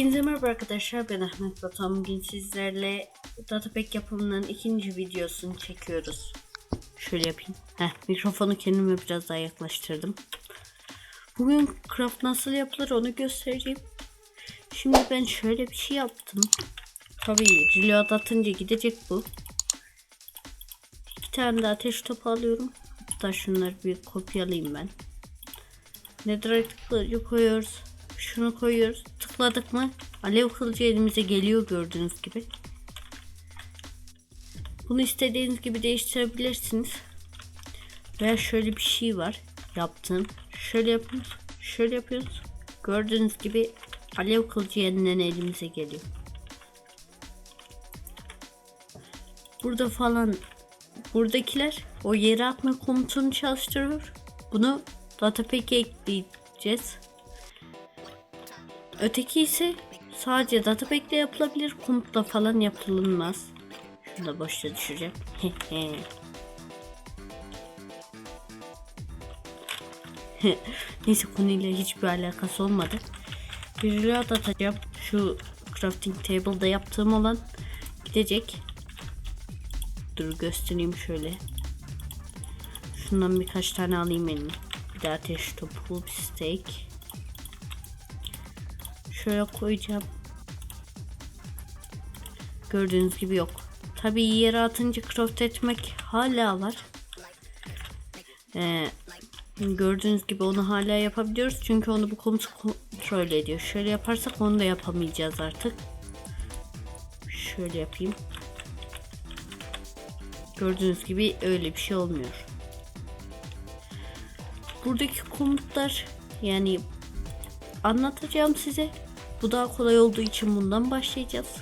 Hepinize merhaba arkadaşlar ben Ahmet Batuhan bugün sizlerle Datapack yapımının ikinci videosunu çekiyoruz. Şöyle yapayım. Heh, mikrofonu kendime biraz daha yaklaştırdım. Bugün craft nasıl yapılır onu göstereceğim. Şimdi ben şöyle bir şey yaptım. Tabii reload atınca gidecek bu. İki tane de ateş topu alıyorum. Hatta şunları bir kopyalayayım ben. Netherite koyuyoruz. Şunu koyuyoruz. Tıkladık mı alev kılıcı elimize geliyor gördüğünüz gibi. Bunu istediğiniz gibi değiştirebilirsiniz. Veya şöyle bir şey var. Yaptım. Şöyle yapıyoruz. Şöyle yapıyoruz. Gördüğünüz gibi alev kılıcı yeniden elimize geliyor. Burada falan buradakiler o yere atma komutunu çalıştırıyor. Bunu datapack'e ekleyeceğiz. Öteki ise sadece datapack'le yapılabilir. Komutla falan yapılmaz. Şunu da boşta düşüreceğim. Neyse konuyla hiçbir alakası olmadı. Bir reload atacağım. Şu crafting table'da yaptığım olan gidecek. Dur göstereyim şöyle. Şundan birkaç tane alayım elime. Bir de ateş topu, bir steak. Şöyle koyacağım. Gördüğünüz gibi yok. Tabii yere atınca craft etmek hala var. Ee, gördüğünüz gibi onu hala yapabiliyoruz. Çünkü onu bu komut kontrol ediyor. Şöyle yaparsak onu da yapamayacağız artık. Şöyle yapayım. Gördüğünüz gibi öyle bir şey olmuyor. Buradaki komutlar yani anlatacağım size. Bu daha kolay olduğu için bundan başlayacağız.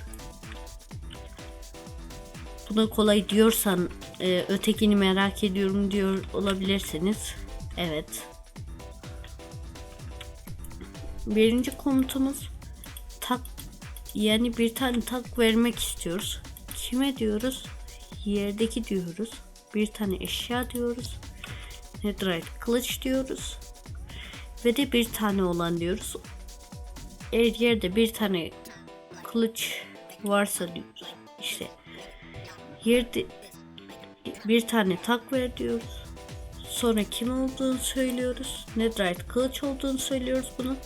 Buna kolay diyorsan e, ötekini merak ediyorum diyor olabilirsiniz. Evet. Birinci komutumuz tak yani bir tane tak vermek istiyoruz. Kime diyoruz? Yerdeki diyoruz. Bir tane eşya diyoruz. Netherite kılıç diyoruz. Ve de bir tane olan diyoruz. Eğer yerde bir tane kılıç varsa diyoruz. İşte yerde bir tane tak ver diyoruz. Sonra kim olduğunu söylüyoruz. Netherite kılıç olduğunu söylüyoruz bunun.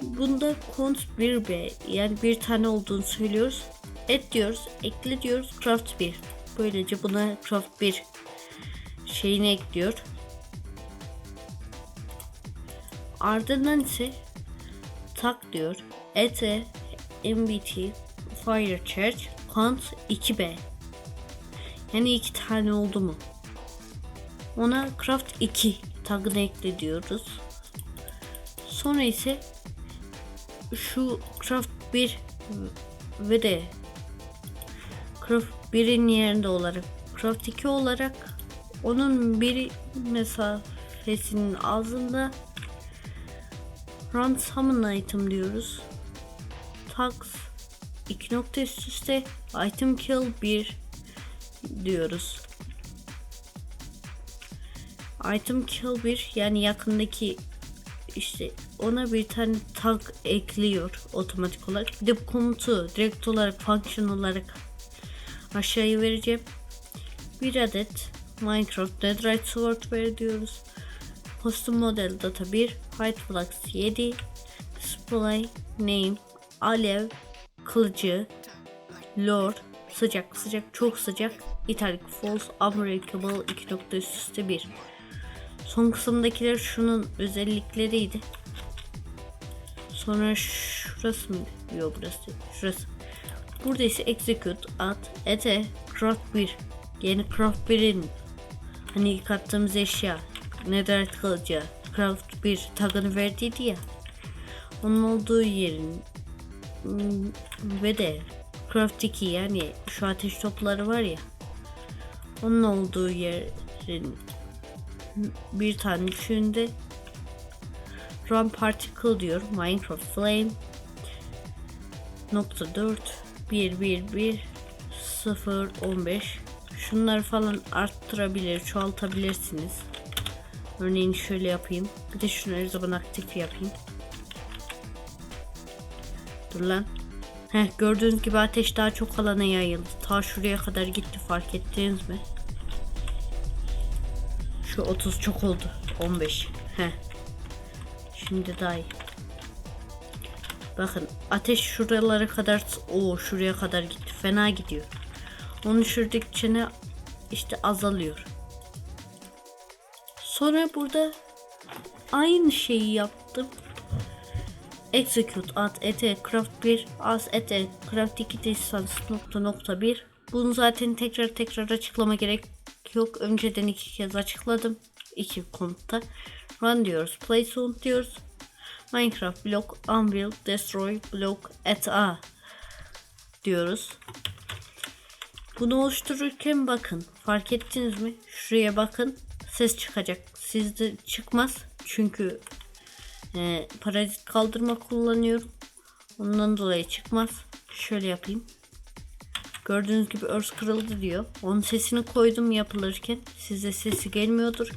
Bunda kont 1b yani bir tane olduğunu söylüyoruz. Et diyoruz, ekle diyoruz, craft 1. Böylece buna craft 1 şeyini ekliyor. Ardından ise tak diyor. Ete MBT Fire Church Count 2B. Yani iki tane oldu mu? Ona Craft 2 tagını ekle diyoruz. Sonra ise şu Craft 1 ve de Craft 1'in yerinde olarak Craft 2 olarak onun bir mesafesinin ağzında Run summon item diyoruz. Tags 2 nokta üst üste item kill 1 diyoruz. Item kill 1 yani yakındaki işte ona bir tane tag ekliyor otomatik olarak. Bir de bu komutu direkt olarak function olarak aşağıya vereceğim. Bir adet Minecraft Netherite Sword ver diyoruz. Custom Model Data 1 Height Flux 7 Display Name Alev Kılıcı Lord Sıcak sıcak çok sıcak Italic False Unbreakable 2 nokta üst üste 1 Son kısımdakiler şunun özellikleriydi. Sonra şurası mı? Yok burası. Şurası. Burada ise execute at ete craft 1 yeni craft 1'in hani ilk attığımız eşya Netherite kılıcı Craft 1 tagını verdiydi ya. Onun olduğu yerin hmm, ve de Craft 2 yani şu ateş topları var ya. Onun olduğu yerin bir tane düşünde Run Particle diyor. Minecraft Flame nokta 4 1 1 1 0 15 şunları falan arttırabilir çoğaltabilirsiniz Örneğin şöyle yapayım. Bir de şunu zaman aktif yapayım. Dur lan. Heh, gördüğünüz gibi ateş daha çok alana yayıldı. Ta şuraya kadar gitti fark ettiniz mi? Şu 30 çok oldu. 15. Heh. Şimdi daha iyi. Bakın ateş şuralara kadar o şuraya kadar gitti. Fena gidiyor. Onu düşürdükçe ne işte azalıyor. Sonra burada aynı şeyi yaptım. Execute at ete craft 1 as ete craft 2 distance nokta nokta 1 bunu zaten tekrar tekrar açıklama gerek yok. Önceden iki kez açıkladım. İki komutta run diyoruz play soon diyoruz. Minecraft block unbuild destroy block at a diyoruz. Bunu oluştururken bakın fark ettiniz mi? Şuraya bakın ses çıkacak sizde çıkmaz çünkü e, parazit kaldırma kullanıyorum. Ondan dolayı çıkmaz. Şöyle yapayım. Gördüğünüz gibi örs kırıldı diyor. Onun sesini koydum yapılırken. Size sesi gelmiyordur.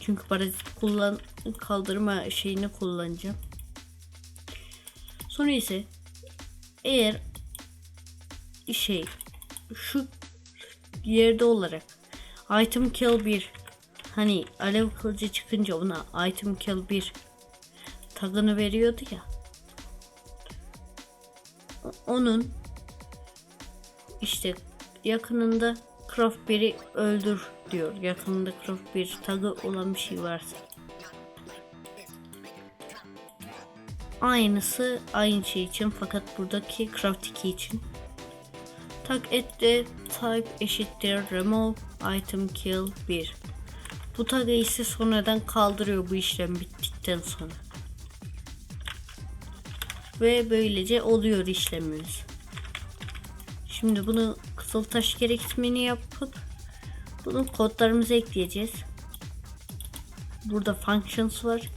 Çünkü parazit kullan kaldırma şeyini kullanacağım. Sonra ise eğer şey şu yerde olarak item kill 1 hani alev kılıcı çıkınca ona item kill 1 tagını veriyordu ya. Onun işte yakınında Craft 1'i öldür diyor. Yakınında Craft 1 tagı olan bir şey varsa. Aynısı aynı şey için fakat buradaki Craft 2 için. Tag at the type eşittir remove item kill 1. Bu tagı ise sonradan kaldırıyor bu işlem bittikten sonra ve böylece oluyor işlemimiz. Şimdi bunu Kızıltaş gereksinimini yapıp bunu kodlarımıza ekleyeceğiz. Burada functions var.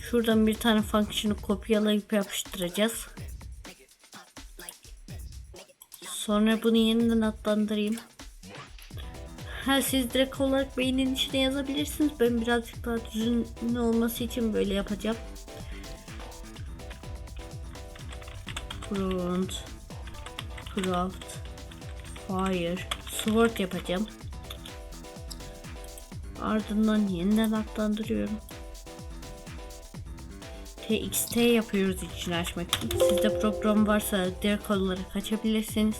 Şuradan bir tane function'ı kopyalayıp yapıştıracağız. Sonra bunu yeniden adlandırayım. Ha siz direkt olarak beynin içine yazabilirsiniz. Ben birazcık daha düzenli olması için böyle yapacağım. front craft fire sword yapacağım. Ardından yeniden adlandırıyorum. Txt yapıyoruz için açmak için. Sizde program varsa direkt olarak açabilirsiniz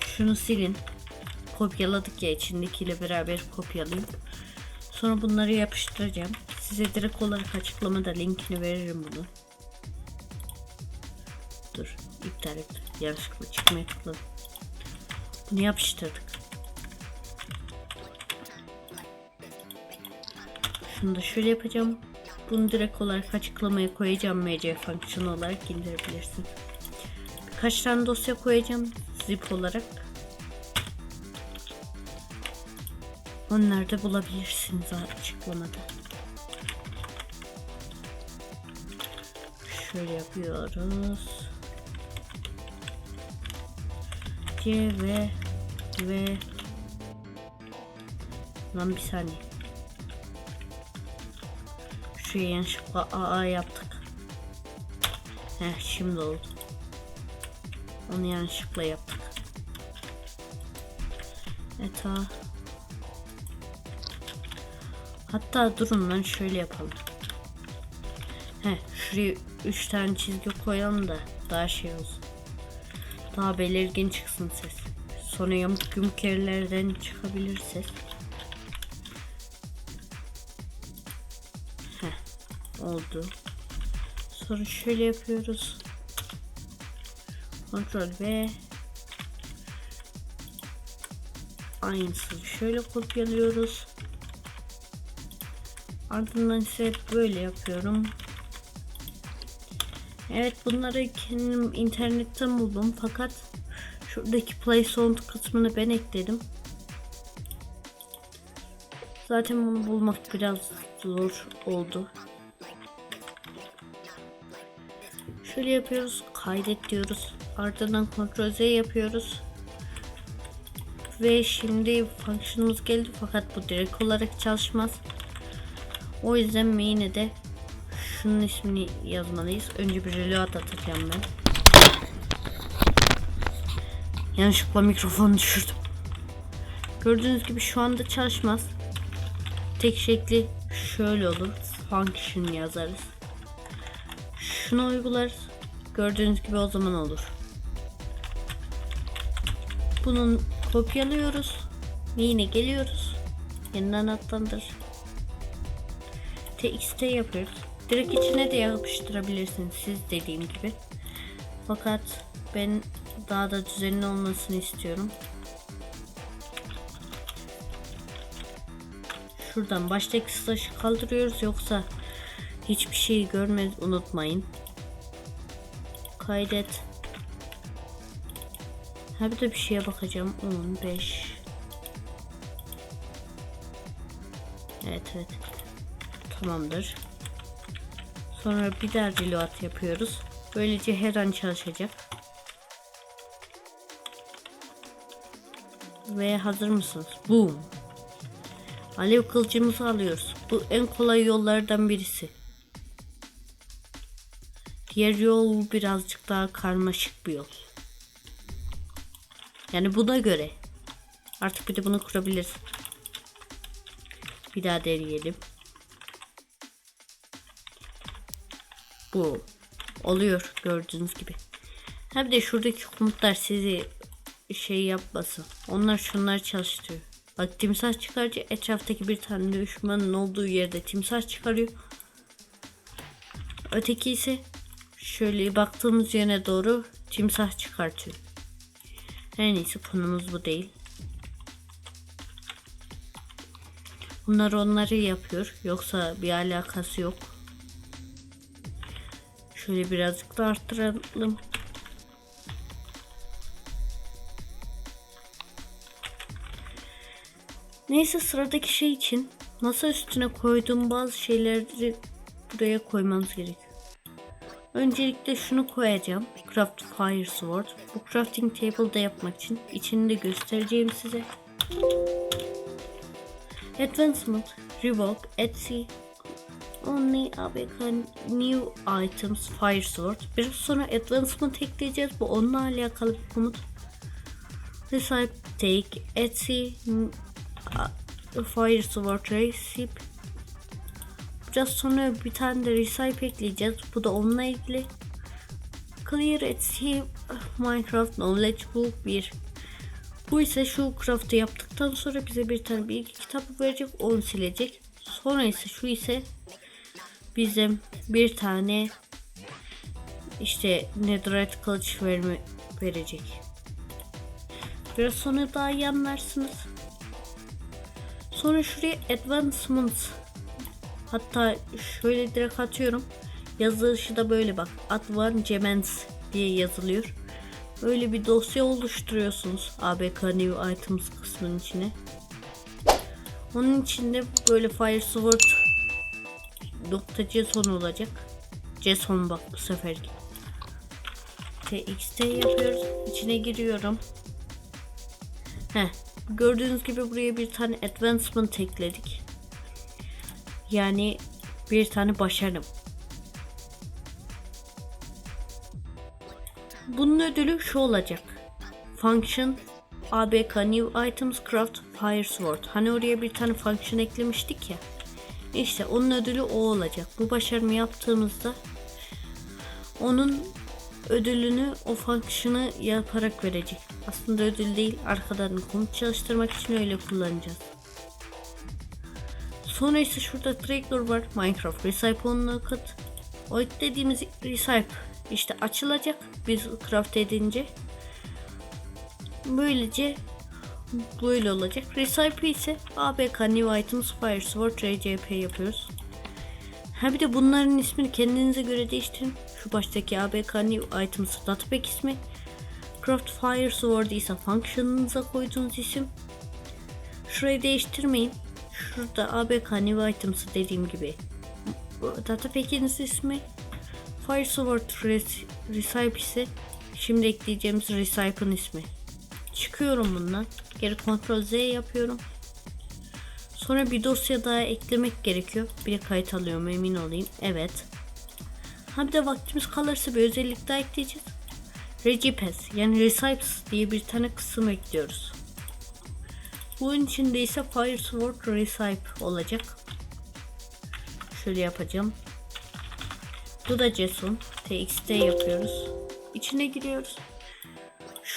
şunu silin kopyaladık ya içindekiyle beraber kopyalayayım sonra bunları yapıştıracağım size direkt olarak açıklamada linkini veririm bunu Dur iptal et. Yanlışlıkla çıkmaya tıkladım. Bunu yapıştırdık. Şunu da şöyle yapacağım. Bunu direkt olarak açıklamaya koyacağım MC function olarak indirebilirsin. Birkaç tane dosya koyacağım zip olarak. Onları da bulabilirsiniz açıklamada. Şöyle yapıyoruz. C ve ve lan bir saniye. Şuraya yanlışlıkla AA yaptık. Heh şimdi oldu. Onu yanlışlıkla yaptık. Eta. Hatta durun lan şöyle yapalım. Heh şuraya 3 tane çizgi koyalım da daha şey olsun. Daha belirgin çıksın ses. Sonra yamuk yumuk yerlerden çıkabilir ses. Heh, oldu. Sonra şöyle yapıyoruz. Kontrol V. Aynısını şöyle kopyalıyoruz. Ardından ise böyle yapıyorum. Evet bunları kendim internetten buldum fakat şuradaki play sound kısmını ben ekledim. Zaten bunu bulmak biraz zor oldu. Şöyle yapıyoruz. Kaydet diyoruz. Ardından Ctrl Z yapıyoruz. Ve şimdi function'ımız geldi fakat bu direkt olarak çalışmaz. O yüzden main'e de şunun ismini yazmalıyız. Önce bir reload atacağım ben. Yanlışlıkla mikrofonu düşürdüm. Gördüğünüz gibi şu anda çalışmaz. Tek şekli şöyle olur. Function yazarız. Şunu uygularız. Gördüğünüz gibi o zaman olur. Bunun kopyalıyoruz. Ve yine geliyoruz. Yeniden adlandır. TXT yapıyoruz. Direkt içine de yapıştırabilirsiniz siz dediğim gibi. Fakat ben daha da düzenli olmasını istiyorum. Şuradan baştaki slash'ı kaldırıyoruz yoksa hiçbir şeyi görmez unutmayın. Kaydet. Ha bir de bir şeye bakacağım. 15 Evet evet. Tamamdır. Sonra bir daha reload yapıyoruz. Böylece her an çalışacak. Ve hazır mısınız? Boom. Alev kılıcımızı alıyoruz. Bu en kolay yollardan birisi. Diğer yol birazcık daha karmaşık bir yol. Yani buna göre. Artık bir de bunu kurabiliriz. Bir daha deneyelim. Bu oluyor gördüğünüz gibi. Bir de şuradaki komutlar sizi şey yapmasın. Onlar şunlar çalıştırıyor. Bak timsah çıkarınca etraftaki bir tane düşmanın olduğu yerde timsah çıkarıyor. Öteki ise şöyle baktığımız yöne doğru timsah çıkartıyor. Her neyse konumuz bu değil. Bunlar onları yapıyor. Yoksa bir alakası yok. Şöyle birazcık da arttıralım. Neyse sıradaki şey için masa üstüne koyduğum bazı şeyleri buraya koymamız gerekiyor. Öncelikle şunu koyacağım. Craft Fire Sword. Bu crafting table'da yapmak için içini de göstereceğim size. Advancement, Revoke, Etsy, Only ABK New Items Fire Sword. Biraz sonra Advancement ekleyeceğiz. Bu onunla alakalı bir komut. Recipe Take, Etsy, Fire Sword Recipe. Biraz sonra bir tane de Recipe ekleyeceğiz. Bu da onunla ilgili. Clear Etsy Minecraft Knowledge Book 1. Bu ise şu craft'ı yaptıktan sonra bize bir tane bilgi kitabı verecek. Onu silecek. Sonra ise şu ise bizim bir tane işte netherite kılıç verme, verecek. Biraz sonra daha iyi anlarsınız. Sonra şuraya advancements hatta şöyle direkt atıyorum. Yazılışı da böyle bak. Advancements diye yazılıyor. Böyle bir dosya oluşturuyorsunuz ABK New Items kısmının içine. Onun içinde böyle Fire Sword nokta JSON olacak. JSON bak bu seferki. TXT yapıyoruz. İçine giriyorum. Heh. Gördüğünüz gibi buraya bir tane advancement ekledik. Yani bir tane başarım. Bunun ödülü şu olacak. Function ABK New Items Craft Fire Sword. Hani oraya bir tane function eklemiştik ya. İşte onun ödülü o olacak. Bu başarımı yaptığımızda onun ödülünü o function'ı yaparak verecek. Aslında ödül değil arkadan komut çalıştırmak için öyle kullanacağız. Sonra ise şurada trailer var. Minecraft Recipe onunla kat. O dediğimiz Recipe işte açılacak biz craft edince. Böylece böyle olacak. Recipe ise ABK New Items Fire Sword RCP yapıyoruz. Ha bir de bunların ismini kendinize göre değiştirin. Şu baştaki ABK New Items Datapack ismi. Craft Fire Sword ise function'ınıza koyduğunuz isim. Şurayı değiştirmeyin. Şurada ABK New Items dediğim gibi. Datapack'iniz ismi. Fire Sword Recipe ise şimdi ekleyeceğimiz Recipe'ın ismi. Çıkıyorum bundan. Geri Ctrl Z yapıyorum. Sonra bir dosya daha eklemek gerekiyor. Bir kayıt alıyorum emin olayım. Evet. Ha bir de vaktimiz kalırsa bir özellik daha ekleyeceğiz. Regipes yani Recipes diye bir tane kısım ekliyoruz. Bunun içinde ise Fire Sword Recipe olacak. Şöyle yapacağım. Bu da Jason. TXT yapıyoruz. İçine giriyoruz.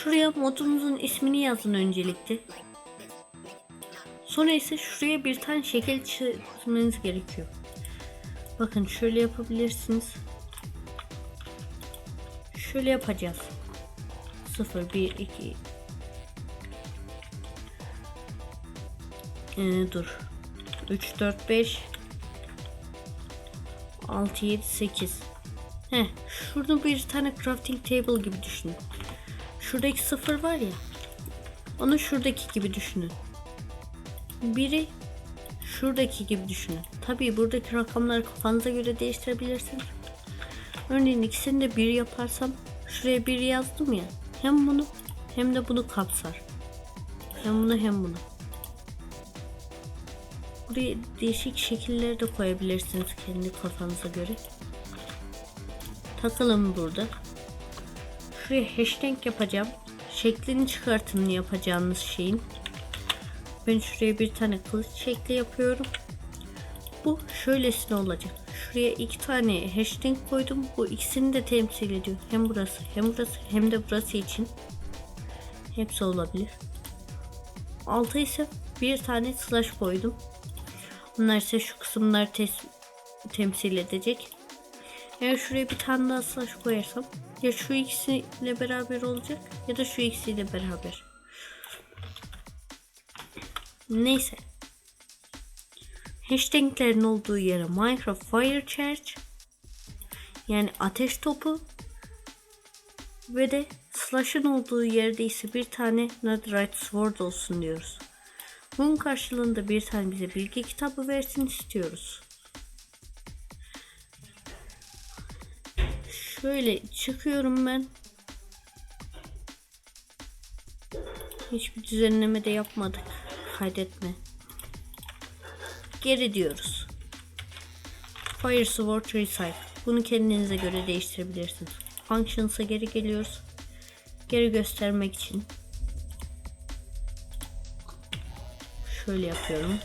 Şuraya modumuzun ismini yazın öncelikle. Sonra ise şuraya bir tane şekil çizmeniz gerekiyor. Bakın şöyle yapabilirsiniz. Şöyle yapacağız. 0 1 2 ee, dur 3 4 5 6 7 8 Heh, şurada bir tane crafting table gibi düşünün. Şuradaki sıfır var ya. Onu şuradaki gibi düşünün. Biri şuradaki gibi düşünün. Tabii buradaki rakamları kafanıza göre değiştirebilirsiniz. Örneğin ikisini de bir yaparsam şuraya bir yazdım ya. Hem bunu hem de bunu kapsar. Hem bunu hem bunu. Buraya değişik şekiller de koyabilirsiniz kendi kafanıza göre. Takalım burada. Şuraya hashtag yapacağım. Şeklini çıkartın yapacağınız şeyin. Ben şuraya bir tane kılıç şekli yapıyorum. Bu şöylesine olacak. Şuraya iki tane hashtag koydum. Bu ikisini de temsil ediyor. Hem burası hem burası hem de burası için. Hepsi olabilir. Alta ise bir tane slash koydum. Bunlar ise şu kısımlar temsil edecek. Eğer şuraya bir tane daha slash koyarsam ya şu ikisiyle beraber olacak ya da şu ikisiyle beraber. Neyse. Hashtaglerin olduğu yere Minecraft Fire Charge yani ateş topu ve de slash'ın olduğu yerde ise bir tane Netherite Sword olsun diyoruz. Bunun karşılığında bir tane bize bilgi kitabı versin istiyoruz. Şöyle çıkıyorum ben. Hiçbir düzenleme de yapmadık. Kaydetme. Geri diyoruz. Fire Sword Recycle. Bunu kendinize göre değiştirebilirsiniz. Functions'a geri geliyoruz. Geri göstermek için. Şöyle yapıyorum.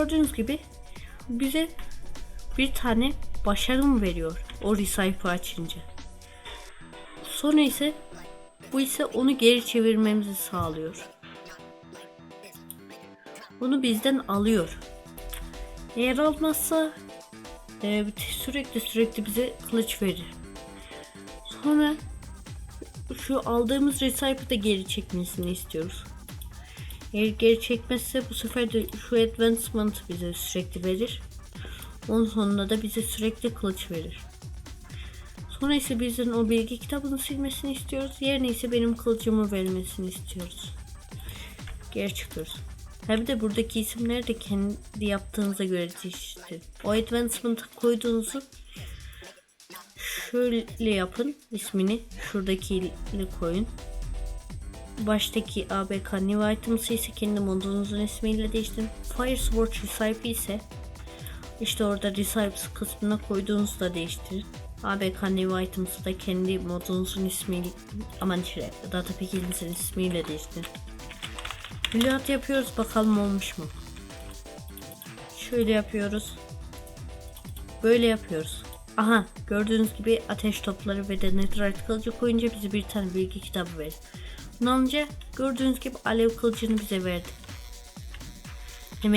Gördüğünüz gibi bize bir tane başarım veriyor o Recycle açınca. Sonra ise bu ise onu geri çevirmemizi sağlıyor. Bunu bizden alıyor. Eğer almazsa e, sürekli sürekli bize kılıç verir. Sonra şu aldığımız Recycle'ı da geri çekmesini istiyoruz. Eğer geri çekmezse bu sefer de şu advancement bize sürekli verir. Onun sonunda da bize sürekli kılıç verir. Sonra ise bizden o bilgi kitabını silmesini istiyoruz. Yerine ise benim kılıcımı vermesini istiyoruz. Geri çıkıyoruz. Tabi de buradaki isimler de kendi yaptığınıza göre değişti. O advancement koyduğunuzu şöyle yapın ismini şuradaki koyun baştaki ABK New Items ise kendi modunuzun ismiyle değiştirin. Fire Sword Recipe ise işte orada Recipes kısmına koyduğunuzda değiştirin. ABK New Items'ı da kendi modunuzun ismiyle aman işte data pack'inizin ismiyle değiştirin. Reload yapıyoruz bakalım olmuş mu? Şöyle yapıyoruz. Böyle yapıyoruz. Aha gördüğünüz gibi ateş topları ve de netherite kılıcı koyunca bize bir tane bilgi kitabı verir. Namca gördüğünüz gibi alev kılıcını bize verdi.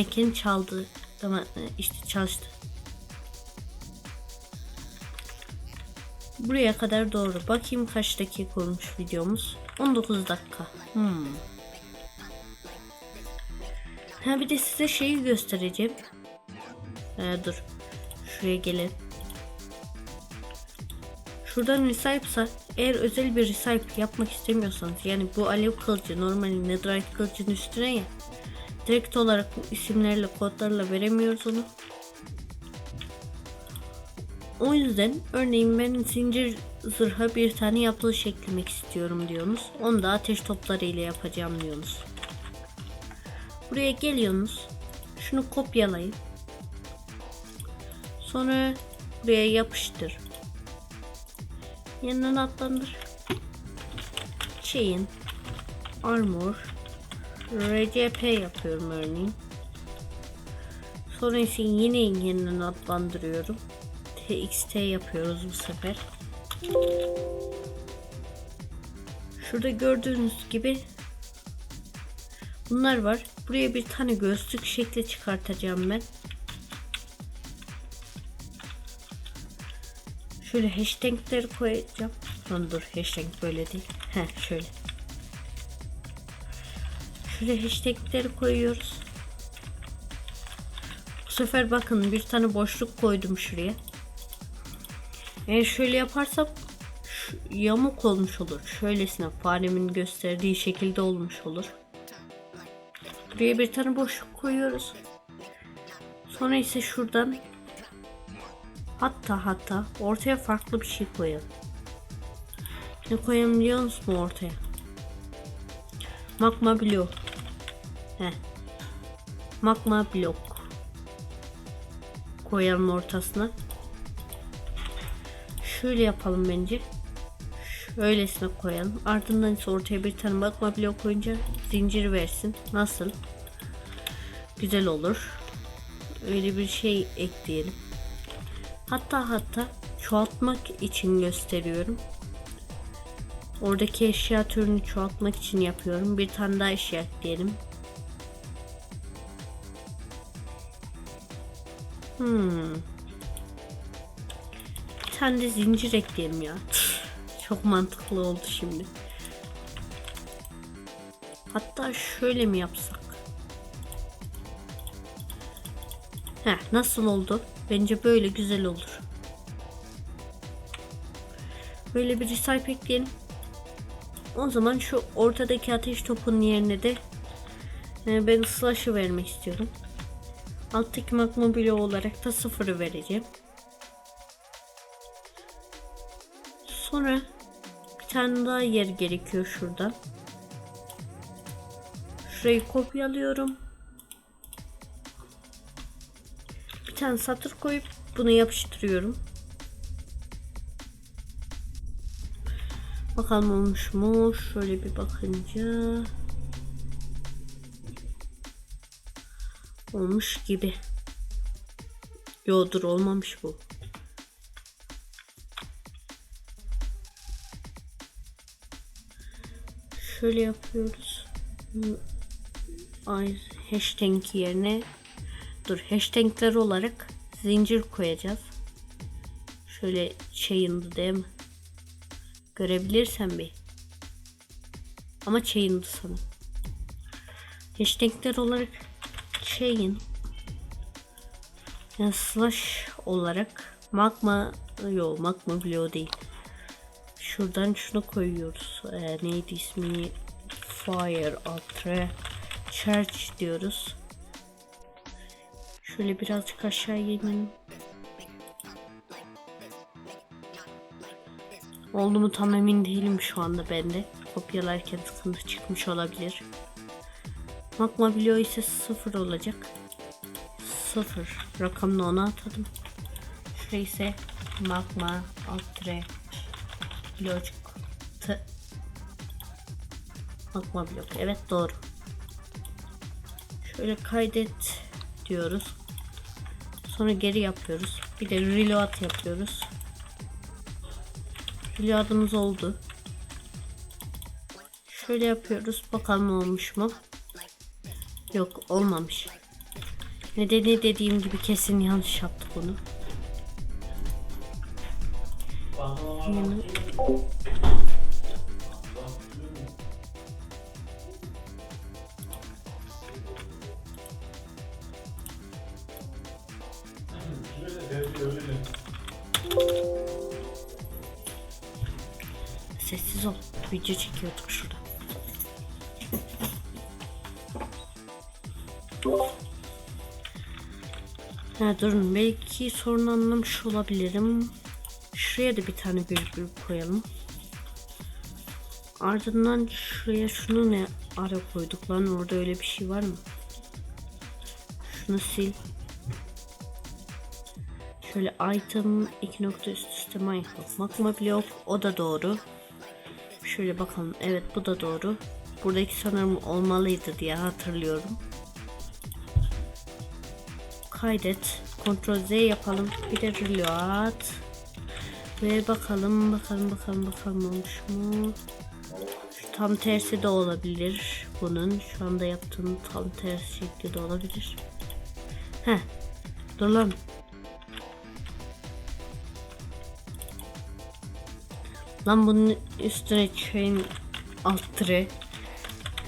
Ki çaldı. Tamam işte çalıştı. Buraya kadar doğru. Bakayım kaç dakika olmuş videomuz. 19 dakika. Hmm. Ha bir de size şeyi göstereceğim. Ee, dur. Şuraya gelin. Şuradan Recipes'a eğer özel bir Recipe yapmak istemiyorsanız yani bu alev kılıcı normal netherite kılıcın üstüne ya direkt olarak isimlerle kodlarla veremiyoruz onu. O yüzden örneğin ben zincir zırha bir tane yapılış eklemek istiyorum diyorsunuz. Onu da ateş topları ile yapacağım diyorsunuz. Buraya geliyorsunuz. Şunu kopyalayın. Sonra buraya yapıştır. Yanından atlandır. Chain Armor RCP yapıyorum örneğin. Sonra ise yine yeniden adlandırıyorum. TXT yapıyoruz bu sefer. Şurada gördüğünüz gibi bunlar var. Buraya bir tane gözlük şekli çıkartacağım ben. Şöyle hashtagleri koyacağım. Lan dur hashtag böyle değil. Heh şöyle. Şöyle hashtagleri koyuyoruz. Bu sefer bakın bir tane boşluk koydum şuraya. Eğer şöyle yaparsam yamuk olmuş olur. Şöylesine faremin gösterdiği şekilde olmuş olur. Buraya bir tane boşluk koyuyoruz. Sonra ise şuradan hatta hatta ortaya farklı bir şey koyalım. Ne koyalım biliyor musun ortaya? Magma blok. Heh. Magma blok. Koyalım ortasına. Şöyle yapalım bence. Şöylesine koyalım. Ardından ise ortaya bir tane magma blok koyunca zincir versin. Nasıl? Güzel olur. Öyle bir şey ekleyelim. Hatta hatta çoğaltmak için gösteriyorum. Oradaki eşya türünü çoğaltmak için yapıyorum. Bir tane daha eşya ekleyelim. Hmm. Bir tane de zincir ekleyelim ya. Çok mantıklı oldu şimdi. Hatta şöyle mi yapsak? Heh, nasıl oldu? Bence böyle güzel olur. Böyle bir recycle ekleyelim. O zaman şu ortadaki ateş topunun yerine de e, ben slash'ı vermek istiyorum. Alttaki magma olarak da sıfırı vereceğim. Sonra bir tane daha yer gerekiyor şurada. Şurayı kopyalıyorum. Tane satır koyup bunu yapıştırıyorum. Bakalım olmuş mu? Şöyle bir bakınca olmuş gibi. Yo dur olmamış bu. Şöyle yapıyoruz. Ay hashtag yerine dur hashtagler olarak zincir koyacağız. Şöyle chain'dı değil mi? Görebilirsen bir. Ama chain'dı sana. Hashtagler olarak chain yani slash olarak magma yok magma bloğu değil. Şuradan şunu koyuyoruz. Ee, neydi ismi? Fire Ultra Charge diyoruz. Şöyle birazcık aşağı inelim. Oldu mu tam emin değilim şu anda bende. Kopyalarken sıkıntı çıkmış olabilir. Magma bloğu ise sıfır olacak. Sıfır. Rakamını ona atadım. Şuraya ise magma ultra blok t magma blok. Evet doğru. Şöyle kaydet diyoruz. Sonra geri yapıyoruz. Bir de reload yapıyoruz. Reload'ımız oldu. Şöyle yapıyoruz. Bakalım olmuş mu? Yok olmamış. Nedeni dediğim gibi kesin yanlış yaptık bunu. Yani... Ol. Video çekiyorduk şurada. Ha durun belki sorun anlamış olabilirim. Şuraya da bir tane virgül koyalım. Ardından şuraya şunu ne ara koyduk lan orada öyle bir şey var mı? Şunu sil. Şöyle item iki nokta üst üste Minecraft magma blok o da doğru. Şöyle bakalım evet bu da doğru. Buradaki sanırım olmalıydı diye hatırlıyorum. Kaydet. Ctrl Z yapalım. Bir de reload. Ve bakalım bakalım bakalım bakalım olmuş mu? Şu tam tersi de olabilir. Bunun şu anda yaptığım tam tersi şekli de olabilir. Heh. Dur lan. Lan bunun üstüne chain alt tire.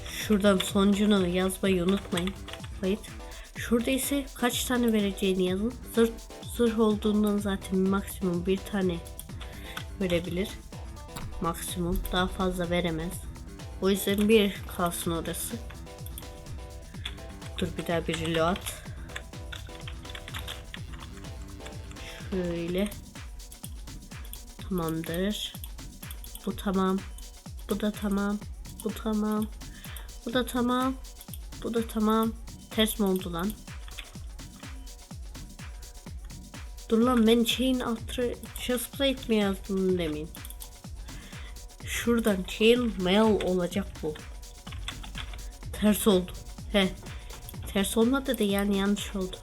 Şuradan sonucunu yazmayı unutmayın. Kayıt. Şurada ise kaç tane vereceğini yazın. Zırh, zırh olduğundan zaten maksimum bir tane verebilir. Maksimum. Daha fazla veremez. O yüzden bir kalsın orası. Dur bir daha bir reload. Şöyle. Tamamdır. Bu tamam. Bu da tamam. Bu tamam. Bu da tamam. Bu da tamam. Ters mi oldu lan? Dur lan ben chain altı chestplate mi yazdım demin. Şuradan chain mail olacak bu. Ters oldu. He. Ters olmadı da yani yanlış oldu.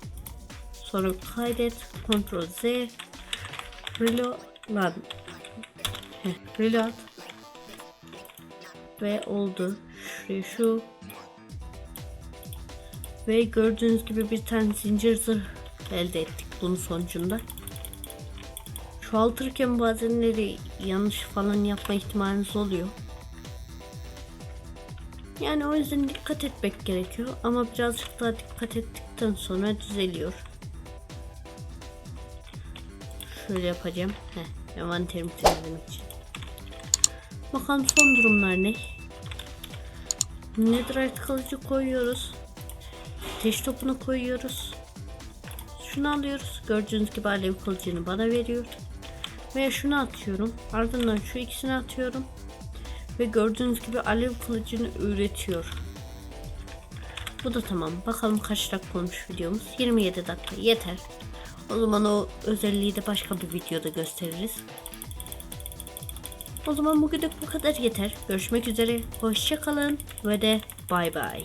Sonra kaydet. Ctrl Z. Reload. Lan. Heh, reload. Ve oldu. Şuraya şu. Ve gördüğünüz gibi bir tane zincir zırh elde ettik bunun sonucunda. Çoğaltırken bazenleri yanlış falan yapma ihtimaliniz oluyor. Yani o yüzden dikkat etmek gerekiyor ama birazcık daha dikkat ettikten sonra düzeliyor. Şöyle yapacağım. Heh, envanterimi temizlemek için. Bakalım son durumlar ne? Netherite kılıcı koyuyoruz. Ateş topunu koyuyoruz. Şunu alıyoruz. Gördüğünüz gibi alev kılıcını bana veriyor. Ve şunu atıyorum. Ardından şu ikisini atıyorum. Ve gördüğünüz gibi alev kılıcını üretiyor. Bu da tamam. Bakalım kaç dakika olmuş videomuz. 27 dakika yeter. O zaman o özelliği de başka bir videoda gösteririz. O zaman bugünlük bu kadar yeter. Görüşmek üzere. Hoşçakalın ve de bay bay.